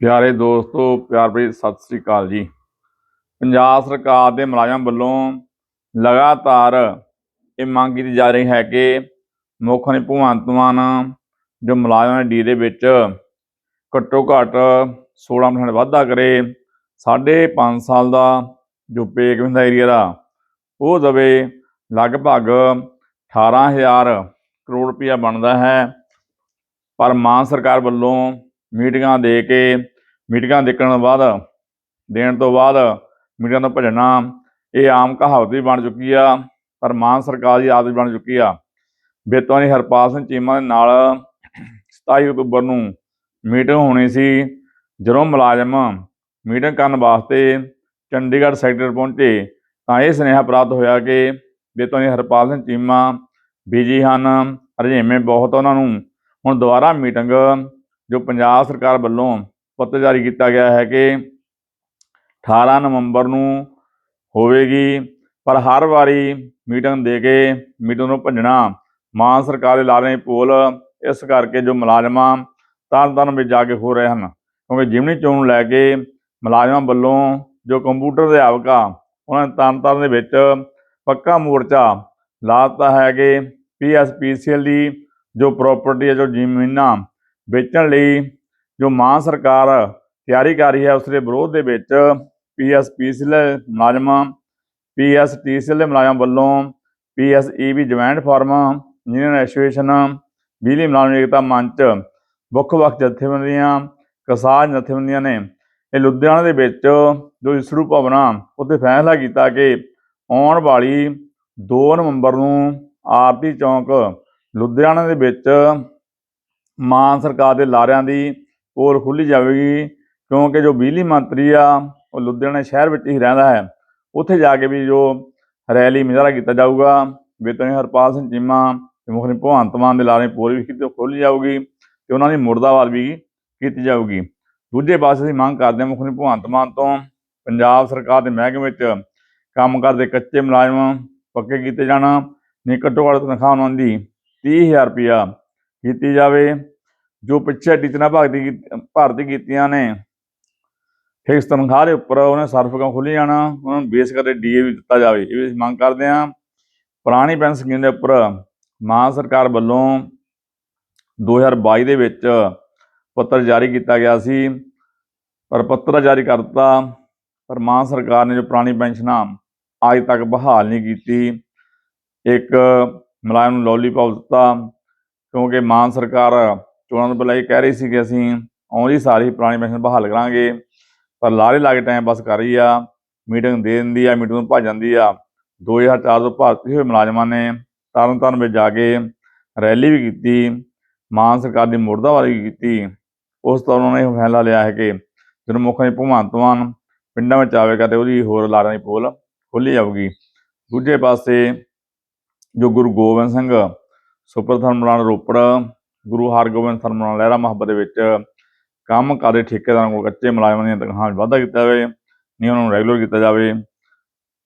ਪਿਆਰੇ ਦੋਸਤੋ, ਪਿਆਰ ਭਰੀ ਸਤਿ ਸ੍ਰੀ ਅਕਾਲ ਜੀ। ਪੰਜਾਬ ਸਰਕਾਰ ਦੇ ਮੁਲਾਜ਼ਮ ਵੱਲੋਂ ਲਗਾਤਾਰ ਇਹ ਮੰਗ ਕੀਤੀ ਜਾ ਰਹੀ ਹੈ ਕਿ ਮੁੱਖ ਮੰਤਰੀ ਭਗਵੰਤ ਮਾਨ ਜੋ ਮੁਲਾਜ਼ਮਾਂ ਦੀ ਦੇ ਵਿੱਚ ਘੱਟੋ ਘੱਟ 16% ਵਾਧਾ ਕਰੇ, ਸਾਢੇ ਪੰਜ ਸਾਲ ਦਾ ਜੋ ਪੇ ਕਮਿਸ਼ਨ ਦਾ ਏਰੀਆ ਦਾ, ਉਹ ਦਵੇ ਲਗਭਗ 18000 ਕਰੋੜ ਰੁਪਇਆ ਬਣਦਾ ਹੈ। ਪਰ ਮਾਨ ਸਰਕਾਰ ਵੱਲੋਂ ਮੀਟਿੰਗਾਂ ਦੇ ਕੇ, ਮੀਟਿੰਗਾਂ ਦੇਖਣ ਤੋਂ ਬਾਅਦ, ਦੇਣ ਤੋਂ ਬਾਅਦ ਮੀਟਿੰਗਾਂ ਤੋਂ ਭੱਜਣਾ, ਇਹ ਆਮ ਕਹਾਵਤ ਵੀ ਬਣ ਚੁੱਕੀ ਆ, ਪਰ ਮਾਨ ਸਰਕਾਰ ਦੀ ਆਦਤ ਬਣ ਚੁੱਕੀ ਆ। ਬੇਤਵਾਨੀ ਹਰਪਾਲ ਸਿੰਘ ਚੀਮਾ ਦੇ ਨਾਲ 27 ਅਕਤੂਬਰ ਨੂੰ ਮੀਟਿੰਗ ਹੋਣੀ ਸੀ, ਜਦੋਂ ਮੁਲਾਜ਼ਮ ਮੀਟਿੰਗ ਕਰਨ ਵਾਸਤੇ ਚੰਡੀਗੜ੍ਹ ਸੈਕਟਰ ਪਹੁੰਚੇ, ਤਾਂ ਇਹ ਸੁਨੇਹਾ ਪ੍ਰਾਪਤ ਹੋਇਆ ਕਿ ਬੇਤੋਂ ਹਰਪਾਲ ਸਿੰਘ ਚੀਮਾ ਬਿਜ਼ੀ ਹਨ ਰਜੇਵੇਂ ਬਹੁਤ ਉਹਨਾਂ ਨੂੰ। ਹੁਣ ਦੁਬਾਰਾ ਮੀਟਿੰਗ ਜੋ ਪੰਜਾਬ ਸਰਕਾਰ ਵੱਲੋਂ ਪੱਤਰ ਜਾਰੀ ਕੀਤਾ ਗਿਆ ਹੈ ਕਿ 18 ਨਵੰਬਰ ਨੂੰ ਹੋਵੇਗੀ, ਪਰ ਹਰ ਵਾਰੀ ਮੀਟਿੰਗ ਦੇ ਕੇ ਮੀਟਿੰਗ ਨੂੰ ਭੰਜਣਾ ਮਾਨ ਸਰਕਾਰ ਦੇ ਲਾ ਰਹੇ ਪੋਲ, ਇਸ ਕਰਕੇ ਜੋ ਮੁਲਾਜ਼ਮਾਂ ਤਰਨ ਤਾਰਨ ਵਿੱਚ ਜਾ ਕੇ ਹੋ ਰਹੇ ਹਨ, ਕਿਉਂਕਿ ਜਿਮਨੀ ਚੋਣ ਨੂੰ ਲੈ ਕੇ ਮੁਲਾਜ਼ਮਾਂ ਵੱਲੋਂ ਜੋ ਕੰਪਿਊਟਰ ਦੇ ਆਵਕਾ ਉਹਨਾਂ ਨੇ ਤਰਨ ਤਾਰਨ ਦੇ ਵਿੱਚ ਪੱਕਾ ਮੋਰਚਾ ਲਾ ਦਿੱਤਾ ਹੈ ਕਿ ਪੀਐਸਪੀਸੀਐਲ ਦੀ ਜੋ ਪ੍ਰਾਪਰਟੀ ਹੈ, ਜੋ ਜ਼ਮੀਨਾਂ ਵੇਚਣ ਲਈ ਜੋ ਮਾਨ ਸਰਕਾਰ ਤਿਆਰੀ ਕਰ ਰਹੀ ਹੈ ਉਸ ਦੇ ਵਿਰੋਧ ਦੇ ਵਿੱਚ ਪੀਐਸਪੀਸੀਐਲ ਮੁਲਾਜ਼ਮਾਂ ਪੀਐਸਟੀਸੀਐਲ ਦੇ ਮੁਲਾਜ਼ਮਾਂ ਵੱਲੋਂ PSEB joint forum union association ਬਿਜਲੀ ਮੁਲਾਜ਼ਮ ਏਕਤਾ ਮੰਚ, ਵੱਖ-ਵੱਖ ਜਥੇਬੰਦੀਆਂ, ਕਿਸਾਨ ਜਥੇਬੰਦੀਆਂ ਨੇ ਇਹ ਲੁਧਿਆਣਾ ਦੇ ਵਿੱਚ ਜੋ ਇਸਰੂ ਭਵਨਾ ਉੱਥੇ ਫੈਸਲਾ ਕੀਤਾ ਕਿ ਆਉਣ ਵਾਲੀ 2 ਨਵੰਬਰ ਨੂੰ ਆਰਤੀ ਚੌਂਕ ਲੁਧਿਆਣਾ ਦੇ ਵਿੱਚ ਮਾਨ ਸਰਕਾਰ ਦੇ ਲਾਰਿਆਂ ਦੀ ਪੋਲ ਖੁੱਲੀ ਜਾਵੇਗੀ, ਕਿਉਂਕਿ ਜੋ ਬਿਜਲੀ ਮੰਤਰੀ ਆ, ਉਹ ਲੁਧਿਆਣਾ ਸ਼ਹਿਰ ਵਿੱਚ ਹੀ ਰਹਿੰਦਾ ਹੈ। ਉੱਥੇ ਜਾ ਕੇ ਵੀ ਜੋ ਰੈਲੀ ਮੁਜ਼ਾਹਰਾ ਕੀਤਾ ਜਾਊਗਾ ਬੇਤਨੀ ਹਰਪਾਲ ਸਿੰਘ ਚੀਮਾ ਤੇ ਮੁੱਖ ਮੰਤਰੀ ਭਗਵੰਤ ਮਾਨ ਦੇ ਲਾਰੇ ਪੋਲ ਵੀ ਕਿਤੇ ਖੋਲੀ ਜਾਊਗੀ ਤੇ ਉਹਨਾਂ ਦੀ ਮੁਰਦਾਬਾਦ ਵੀ ਕੀਤੀ ਜਾਊਗੀ। ਦੂਜੇ ਪਾਸੇ ਅਸੀਂ ਮੰਗ ਕਰਦੇ ਹਾਂ ਮੁੱਖ ਮੰਤਰੀ ਭਗਵੰਤ ਮਾਨ ਤੋਂ ਪੰਜਾਬ ਸਰਕਾਰ ਦੇ ਮਹਿਕਮੇ ਵਿੱਚ ਕੰਮ ਕਰਦੇ ਕੱਚੇ ਮੁਲਾਜ਼ਮ ਪੱਕੇ ਕੀਤੇ ਜਾਣਾ ਨਹੀਂ ਘੱਟੋ ਘੱਟ ਤਨਖਾਹ ਉਹਨਾਂ ਦੀ 30000 ਰੁਪਇਆ ਕੀਤੀ ਜਾਵੇ। ਜੋ ਪਿੱਛੇ ਟੀਚਰਾਂ ਭਗਤੀ ਕੀ- ਭਰਤੀ ਕੀਤੀਆਂ ਨੇ ਫਿਕਸ ਤਨਖਾਹ ਦੇ ਉੱਪਰ ਉਹਨੇ ਸਰਫਕਾਂ ਖੁੱਲ੍ਹ ਜਾਣਾ? ਉਹਨਾਂ ਨੂੰ ਬੇਸ ਕਰਕੇ ਡੀਏ ਵੀ ਦਿੱਤਾ ਜਾਵੇ। ਇਹ ਵੀ ਅਸੀਂ ਮੰਗ ਕਰਦੇ ਹਾਂ, ਪੁਰਾਣੀ ਪੈਨਸ਼ਨ ਸਕੀਮ ਦੇ ਉੱਪਰ ਮਾਨ ਸਰਕਾਰ ਵੱਲੋਂ 2022 ਦੇ ਵਿੱਚ ਪੱਤਰ ਜਾਰੀ ਕੀਤਾ ਗਿਆ ਸੀ, ਪਰ ਪੱਤਰ ਜਾਰੀ ਕਰ ਦਿੱਤਾ ਪਰ ਮਾਨ ਸਰਕਾਰ ਨੇ ਜੋ ਪੁਰਾਣੀ ਪੈਨਸ਼ਨਾਂ ਅੱਜ ਤੱਕ ਬਹਾਲ ਨਹੀਂ ਕੀਤੀ। ਇੱਕ ਮੁਲਾਜ਼ਮ ਨੂੰ ਲੋਲੀਪੌਪ ਦਿੱਤਾ, ਕਿਉਂਕਿ ਮਾਨ ਸਰਕਾਰ ਚੋਣਾਂ ਤੋਂ ਪਹਿਲਾਂ ਇਹ ਕਹਿ ਰਹੀ ਸੀ ਕਿ ਅਸੀਂ ਆਉਂਦੀ ਸਾਰੀ ਪੁਰਾਣੀ ਪੈਨਸ਼ਨ ਬਹਾਲ ਕਰਾਂਗੇ, ਪਰ ਲਾਰੇ ਲਾ ਕੇ ਟਾਈਮ ਪਾਸ ਕਰ ਰਹੀ ਆ ਮੀਟਿੰਗ ਦੇ ਦਿੰਦੀ ਆ ਮੀਟਿੰਗ ਨੂੰ ਭੱਜ ਜਾਂਦੀ ਆ। 2004 ਤੋਂ ਭਰਤੀ ਹੋਏ ਮੁਲਾਜ਼ਮਾਂ ਨੇ ਤਰਨ ਤਾਰਨ ਵਿੱਚ ਜਾ ਕੇ ਰੈਲੀ ਵੀ ਕੀਤੀ, ਮਾਨ ਸਰਕਾਰ ਦੀ ਮੁਰਦਾਬਾਦੀ ਵੀ ਕੀਤੀ। ਉਸ ਤੋਂ ਉਹਨਾਂ ਨੇ ਇਹ ਫੈਸਲਾ ਲਿਆ ਹੈ ਕਿ ਜਦੋਂ ਮੁੱਖ ਮੰਤਰੀ ਭਗਵੰਤ ਮਾਨ ਪਿੰਡਾਂ ਵਿੱਚ ਆਵੇਗਾ ਤੇ ਉਹਦੀ ਹੋਰ ਲਾਰਾਂ ਦੀ ਪੋਲ ਖੋਲ੍ਹੀ ਜਾਊਗੀ। ਦੂਜੇ ਪਾਸੇ ਜੋ ਗੁਰੂ ਗੋਬਿੰਦ ਸਿੰਘ ਸੁਪਰ ਥਰਮਲਾਂ ਰੋਪੜ ਗੁਰੂ ਹਰਗੋਬਿੰਦ ਥਰਮਲਾਂ ਲਹਿਰਾ ਮੁਹੱਬਤ ਦੇ ਵਿੱਚ ਕੰਮ ਕਰਦੇ ਠੇਕੇਦਾਰਾਂ ਕੋਲ ਕੱਚੇ ਮੁਲਾਜ਼ਮਾਂ ਦੀਆਂ ਤਨਖਾਹਾਂ 'ਚ ਵਾਧਾ ਕੀਤਾ ਜਾਵੇ, ਨਹੀਂ ਉਹਨਾਂ ਨੂੰ ਰੈਗੂਲਰ ਕੀਤਾ ਜਾਵੇ।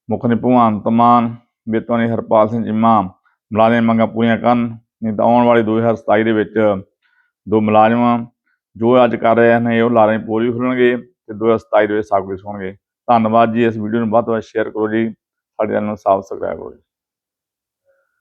ਮੁੱਖ ਮੰਤਰੀ ਭਗਵੰਤ ਮਾਨ, ਬੇਤੋਂ ਹਰਪਾਲ ਸਿੰਘ ਚੀਮਾ ਮੁਲਾਜ਼ਮਾਂ ਦੀਆਂ ਮੰਗਾਂ ਪੂਰੀਆਂ ਕਰਨ, ਨਹੀਂ ਤਾਂ ਆਉਣ ਵਾਲੀ 2027 ਦੇ ਵਿੱਚ ਦੋ ਮੁਲਾਜ਼ਮ ਜੋ ਅੱਜ ਕਰ ਰਹੇ ਨੇ, ਉਹ ਲਾਰੇ ਪੋਲ ਵੀ ਖੁੱਲਣਗੇ ਤੇ 2027 ਦੇ ਵਿੱਚ ਸਭ ਕੁਝ ਹੋਣਗੇ। ਧੰਨਵਾਦ ਜੀ, ਇਸ ਵੀਡੀਓ ਨੂੰ ਵੱਧ ਤੋਂ ਵੱਧ ਸ਼ੇਅਰ ਕਰੋ ਜੀ। ਸਾਡੇ ਚੈਨਲ ਨੂੰ ਸਬਸਕ੍ਰਾਈਬ ਕਰੋ ਜੀ।